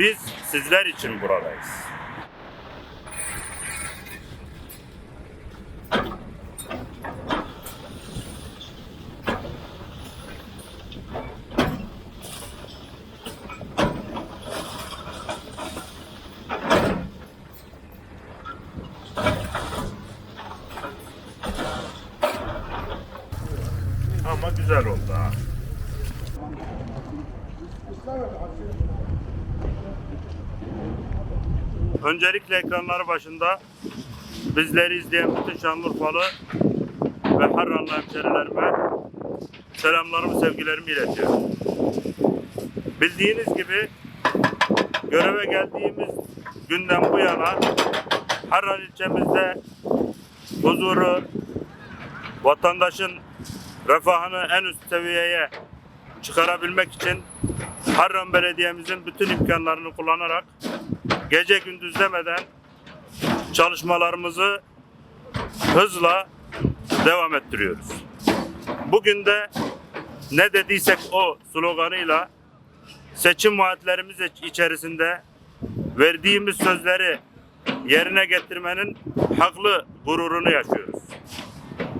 Biz sizler için buradayız. Ama güzel oldu ha. Öncelikle ekranları başında bizleri izleyen bütün Şanlıurfalı ve Harranlı hemşerilerime selamlarımı, sevgilerimi iletiyorum. Bildiğiniz gibi göreve geldiğimiz günden bu yana Harran ilçemizde huzuru, vatandaşın refahını en üst seviyeye çıkarabilmek için Harran Belediye'mizin bütün imkanlarını kullanarak gece gündüz demeden çalışmalarımızı hızla devam ettiriyoruz. Bugün de ne dediysek o sloganıyla seçim vaatlerimiz içerisinde verdiğimiz sözleri yerine getirmenin haklı gururunu yaşıyoruz.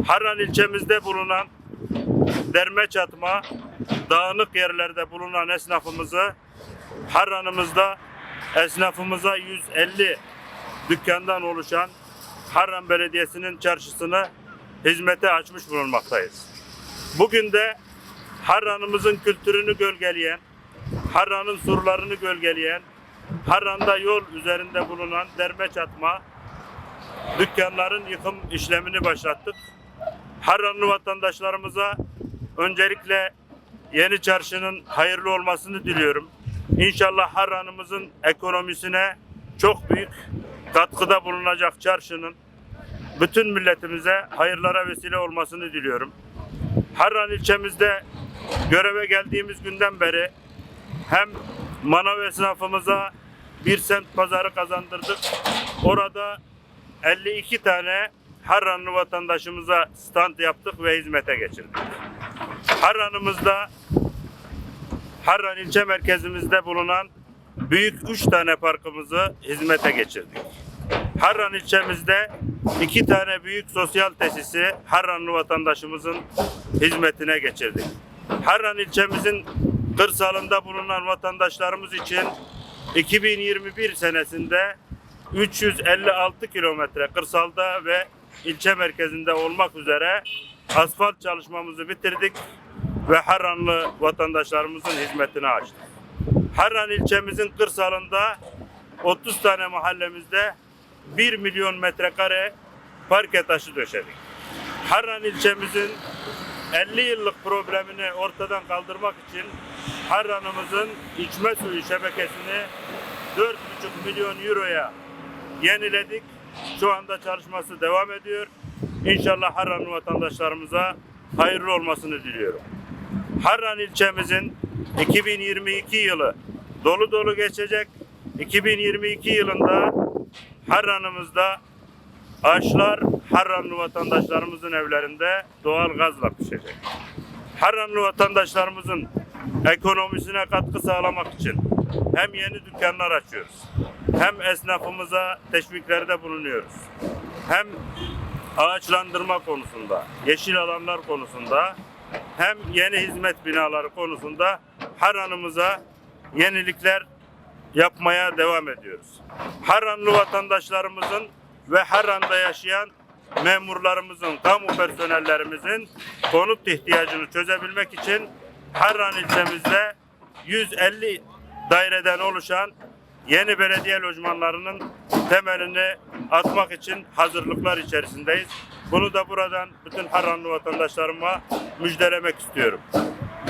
Harran ilçemizde bulunan derme çatma, dağınık yerlerde bulunan esnafımızı Harran'ımızda esnafımıza 150 dükkandan oluşan Harran Belediyesi'nin çarşısını hizmete açmış bulunmaktayız. Bugün de Harran'ımızın kültürünü gölgeleyen, Harran'ın surlarını gölgeleyen, Harran'da yol üzerinde bulunan derme çatma dükkanların yıkım işlemini başlattık. Harranlı vatandaşlarımıza öncelikle yeni çarşının hayırlı olmasını diliyorum. İnşallah Harran'ımızın ekonomisine çok büyük katkıda bulunacak çarşının bütün milletimize hayırlara vesile olmasını diliyorum. Harran ilçemizde göreve geldiğimiz günden beri hem manav esnafımıza bir semt pazarı kazandırdık. Orada 52 tane Harranlı vatandaşımıza stand yaptık ve hizmete geçirdik. Harran'ımızda Harran ilçe merkezimizde bulunan büyük 3 tane parkımızı hizmete geçirdik. Harran ilçemizde iki tane büyük sosyal tesisi Harranlı vatandaşımızın hizmetine geçirdik. Harran ilçemizin kırsalında bulunan vatandaşlarımız için 2021 senesinde 356 kilometre kırsalda ve ilçe merkezinde olmak üzere asfalt çalışmamızı bitirdik ve Harranlı vatandaşlarımızın hizmetine açtık. Harran ilçemizin kırsalında 30 tane mahallemizde 1 milyon metrekare parke taşı döşedik. Harran ilçemizin 50 yıllık problemini ortadan kaldırmak için Harran'ımızın içme suyu şebekesini 4,5 milyon euroya yeniledik. Şu anda çalışması devam ediyor. İnşallah Harran vatandaşlarımıza hayırlı olmasını diliyorum. Harran ilçemizin 2022 yılı dolu dolu geçecek. 2022 yılında Harran'ımızda ağaçlar Harranlı vatandaşlarımızın evlerinde doğal gazla pişecek. Harranlı vatandaşlarımızın ekonomisine katkı sağlamak için hem yeni dükkanlar açıyoruz, hem esnafımıza teşviklerde bulunuyoruz, hem ağaçlandırma konusunda, yeşil alanlar konusunda, hem yeni hizmet binaları konusunda Harran'ımıza yenilikler yapmaya devam ediyoruz. Harranlı vatandaşlarımızın ve Harran'da yaşayan memurlarımızın, kamu personellerimizin konut ihtiyacını çözebilmek için Harran ilçemizde 150 daireden oluşan yeni belediye lojmanlarının temelini atmak için hazırlıklar içerisindeyiz. Bunu da buradan bütün Harranlı vatandaşlarıma müjdelemek istiyorum.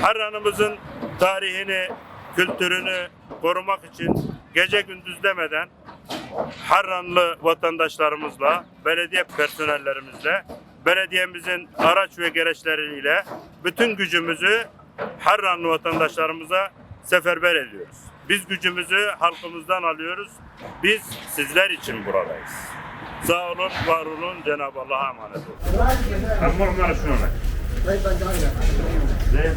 Harran'ımızın tarihini, kültürünü korumak için gece gündüz demeden Harranlı vatandaşlarımızla, belediye personellerimizle, belediyemizin araç ve gereçleriyle bütün gücümüzü Harranlı vatandaşlarımıza seferber ediyoruz. Biz gücümüzü halkımızdan alıyoruz. Biz sizler için buradayız. Sağ olun, var olun. Cenab-ı Allah'a emanet olun. Ama onlara şunu ver. Ne?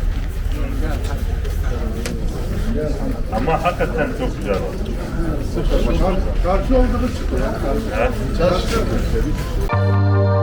Ama hakikaten çok güzel oldu. Karşı olduğumuz çıktı. Karşı. Çarşı.